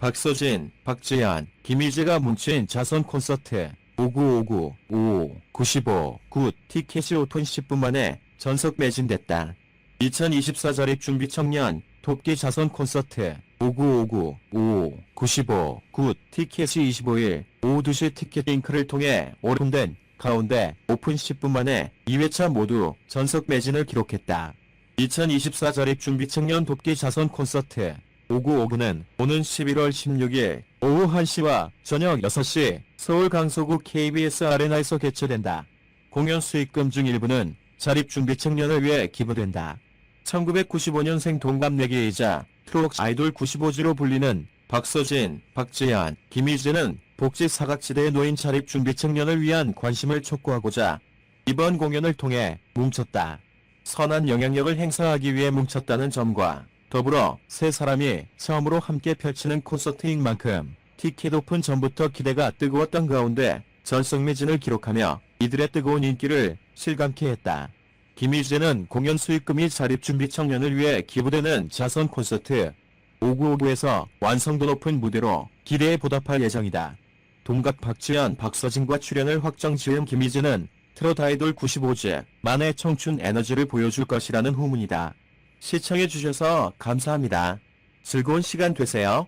박서진, 박재현, 김희재가 뭉친 자선 콘서트 5959, 55, 95, 9 티켓이 오픈 10분 만에 전석 매진됐다. 2024 자립준비 청년 돕기 자선 콘서트 5959, 55, 95, 9 티켓이 25일 오후 2시 티켓 링크를 통해 오픈된 가운데 오픈 10분 만에 2회차 모두 전석 매진을 기록했다. 2024 자립준비 청년 돕기 자선 콘서트 5959는 오는 11월 16일 오후 1시와 저녁 6시 서울 강서구 KBS 아레나에서 개최된다. 공연 수익금 중 일부는 자립준비 청년을 위해 기부된다. 1995년생 동갑내기이자 트롯 아이돌 95지로 불리는 박서진, 박재현, 김희재는 복지 사각지대에 놓인 자립준비 청년을 위한 관심을 촉구하고자 이번 공연을 통해 뭉쳤다. 선한 영향력을 행사하기 위해 뭉쳤다는 점과 더불어 세 사람이 처음으로 함께 펼치는 콘서트인 만큼 티켓 오픈 전부터 기대가 뜨거웠던 가운데 전성 매진을 기록하며 이들의 뜨거운 인기를 실감케 했다. 김희재는 공연 수익금이 자립준비 청년을 위해 기부되는 자선 콘서트 5959에서 완성도 높은 무대로 기대에 보답할 예정이다. 동갑 박지현, 박서진과 출연을 확정 지은 김희재는 트롯 아이돌 95집 만의 청춘 에너지를 보여줄 것이라는 후문이다. 시청해주셔서 감사합니다. 즐거운 시간 되세요.